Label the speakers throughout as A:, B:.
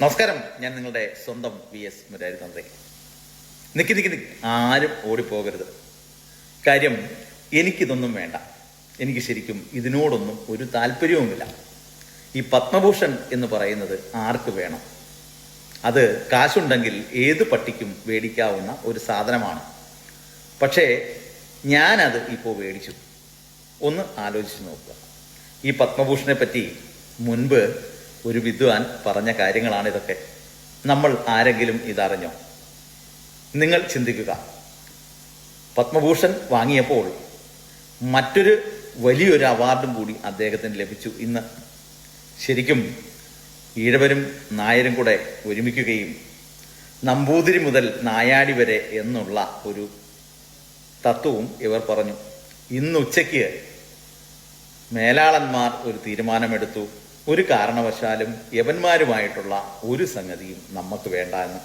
A: നമസ്കാരം. ഞാൻ നിങ്ങളുടെ സ്വന്തം വി എസ് മുരാരി തന്ത്രി. നിൽക്കി നിൽക്കി നിക്ക്. ആരും ഓടിപ്പോകരുത്. കാര്യം എനിക്കിതൊന്നും വേണ്ട. എനിക്ക് ശരിക്കും ഇതിനോടൊന്നും ഒരു താല്പര്യവുമില്ല. ഈ പത്മഭൂഷൺ എന്ന് പറയുന്നത് ആർക്ക് വേണം? അത് കാശുണ്ടെങ്കിൽ ഏത് പട്ടിക്കും മേടിക്കാവുന്ന ഒരു സാധനമാണ്. പക്ഷേ ഞാനത് ഇപ്പോൾ മേടിച്ചു ഒന്ന് ആലോചിച്ച് നോക്കുക. ഈ പത്മഭൂഷണെ പറ്റി മുൻപ് ഒരു വിദ്വാൻ പറഞ്ഞ കാര്യങ്ങളാണ് ഇതൊക്കെ. നമ്മൾ ആരെങ്കിലും ഇതറിഞ്ഞോ? നിങ്ങൾ ചിന്തിക്കുക. പത്മഭൂഷൺ വാങ്ങിയപ്പോൾ മറ്റൊരു വലിയൊരു അവാർഡും കൂടി അദ്ദേഹത്തിന് ലഭിച്ചു ഇന്ന്. ശരിക്കും ഈഴവരും നായരും കൂടെ ഒരുമിക്കുകയും നമ്പൂതിരി മുതൽ നായാടി വരെ എന്നുള്ള ഒരു തത്വവും ഇവർ പറഞ്ഞു. ഇന്ന് ഉച്ചയ്ക്ക് മേലാളന്മാർ ഒരു തീരുമാനമെടുത്തു. ഒരു കാരണവശാലും യവന്മാരുമായിട്ടുള്ള ഒരു സംഗതിയും നമുക്ക് വേണ്ട എന്ന്.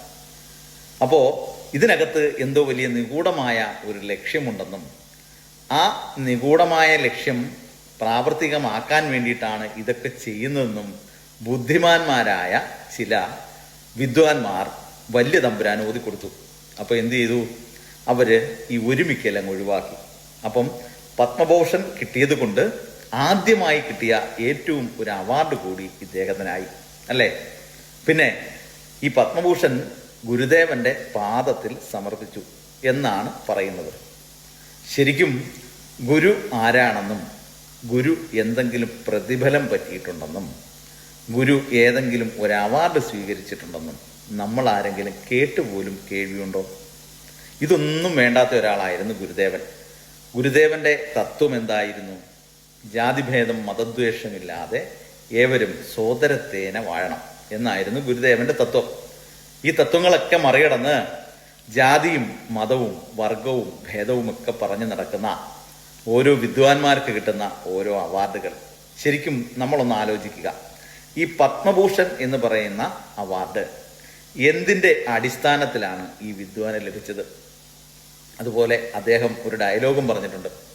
A: അപ്പോൾ ഇതിനകത്ത് എന്തോ വലിയ നിഗൂഢമായ ഒരു ലക്ഷ്യമുണ്ടെന്നും ആ നിഗൂഢമായ ലക്ഷ്യം പ്രാവർത്തികമാക്കാൻ വേണ്ടിയിട്ടാണ് ഇതൊക്കെ ചെയ്യുന്നതെന്നും ബുദ്ധിമാന്മാരായ ചില വിദ്വാൻമാർ വലിയ തമ്പുരാൻ ഓതി കൊടുത്തു അപ്പൊ എന്ത് ചെയ്തു? അവർ ഈ ഒരുമിക്കലങ്ങ് ഒഴിവാക്കി. അപ്പം പത്മഭൂഷൺ കിട്ടിയത് കൊണ്ട് ആദ്യമായി കിട്ടിയ ഏറ്റവും ഒരു അവാർഡ് കൂടി ഇദ്ദേഹത്തിനായി അല്ലേ? പിന്നെ ഈ പത്മഭൂഷൺ ഗുരുദേവന്റെ പാദത്തിൽ സമർപ്പിച്ചു എന്നാണ് പറയുന്നത്. ശരിക്കും ഗുരു ആരാണെന്നും ഗുരു എന്തെങ്കിലും പ്രതിഫലം പറ്റിയിട്ടുണ്ടെന്നും ഗുരു ഏതെങ്കിലും ഒരു അവാർഡ് സ്വീകരിച്ചിട്ടുണ്ടെന്നും നമ്മൾ ആരെങ്കിലും കേട്ടുപോലും കേൾവിയുണ്ടോ? ഇതൊന്നും വേണ്ടാത്ത ഒരാളായിരുന്നു ഗുരുദേവൻ. ഗുരുദേവന്റെ തത്വം എന്തായിരുന്നു? ജാതിഭേദം മതദ്വേഷമില്ലാതെ ഏവരും സോദരത്തേന വാഴണം എന്നായിരുന്നു ഗുരുദേവന്റെ തത്വം. ഈ തത്വങ്ങളൊക്കെ മറികടന്ന് ജാതിയും മതവും വർഗവും ഭേദവും ഒക്കെ പറഞ്ഞു നടക്കുന്ന ഓരോ വിദ്വാൻമാർക്ക് കിട്ടുന്ന ഓരോ അവാർഡുകൾ. ശരിക്കും നമ്മളൊന്ന് ആലോചിക്കുക. ഈ പത്മഭൂഷൺ എന്ന് പറയുന്ന അവാർഡ് എന്തിന്റെ അടിസ്ഥാനത്തിലാണ് ഈ വിദ്വാന് ലഭിച്ചത്? അതുപോലെ അദ്ദേഹം ഒരു ഡയലോഗും പറഞ്ഞിട്ടുണ്ട്.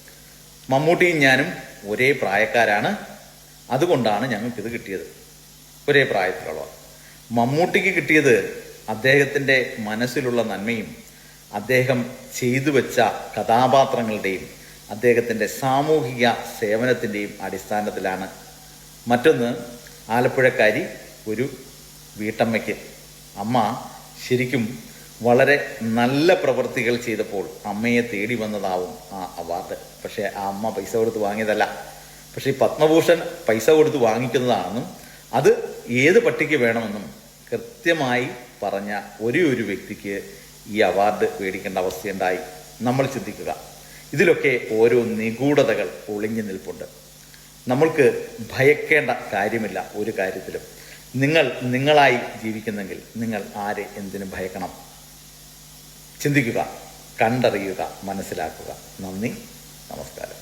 A: മമ്മൂട്ടിയും ഞാനും ഒരേ പ്രായക്കാരാണ്. അതുകൊണ്ടാണ് ഞങ്ങൾക്ക് ഇത് കിട്ടിയത്. ഒരേ പ്രായത്തിലുള്ളവർ. മമ്മൂട്ടിക്ക് കിട്ടിയത് അദ്ദേഹത്തിന്റെ മനസ്സിലുള്ള നന്മയും അദ്ദേഹം ചെയ്തു വെച്ച കഥാപാത്രങ്ങളുടെയും അദ്ദേഹത്തിന്റെ സാമൂഹിക സേവനത്തിന്റെയും അടിസ്ഥാനത്തിലാണ്. മറ്റൊന്ന് ആലപ്പുഴക്കാരി ഒരു വീട്ടമ്മയ്ക്ക്. അമ്മ ശരിക്കും വളരെ നല്ല പ്രവൃത്തികൾ ചെയ്തപ്പോൾ അമ്മയെ തേടി വന്നതാവും ആ അവാർഡ്. പക്ഷെ ആ അമ്മ പൈസ കൊടുത്ത് വാങ്ങിയതല്ല. പക്ഷെ ഈ പത്മഭൂഷൺ പൈസ കൊടുത്ത് വാങ്ങിക്കുന്നതാണെന്നും അത് ഏത് പട്ടിക്ക് വേണമെന്നും കൃത്യമായി പറഞ്ഞ ഒരേ ഒരു വ്യക്തിക്ക് ഈ അവാർഡ് മേടിക്കേണ്ട അവസ്ഥയുണ്ടായി. നമ്മൾ ചിന്തിക്കുക. ഇതിലൊക്കെ ഓരോ നിഗൂഢതകൾ ഒളിഞ്ഞു നിൽപ്പുണ്ട്. നമ്മൾക്ക് ഭയക്കേണ്ട കാര്യമില്ല ഒരു കാര്യത്തിലും. നിങ്ങൾ നിങ്ങളായി ജീവിക്കുന്നെങ്കിൽ നിങ്ങൾ ആരെ എന്തിനു ഭയക്കണം. ചിന്തിക്കുക കണ്ടറിയുക മനസ്സിലാക്കുക. നന്ദി നമസ്കാരം.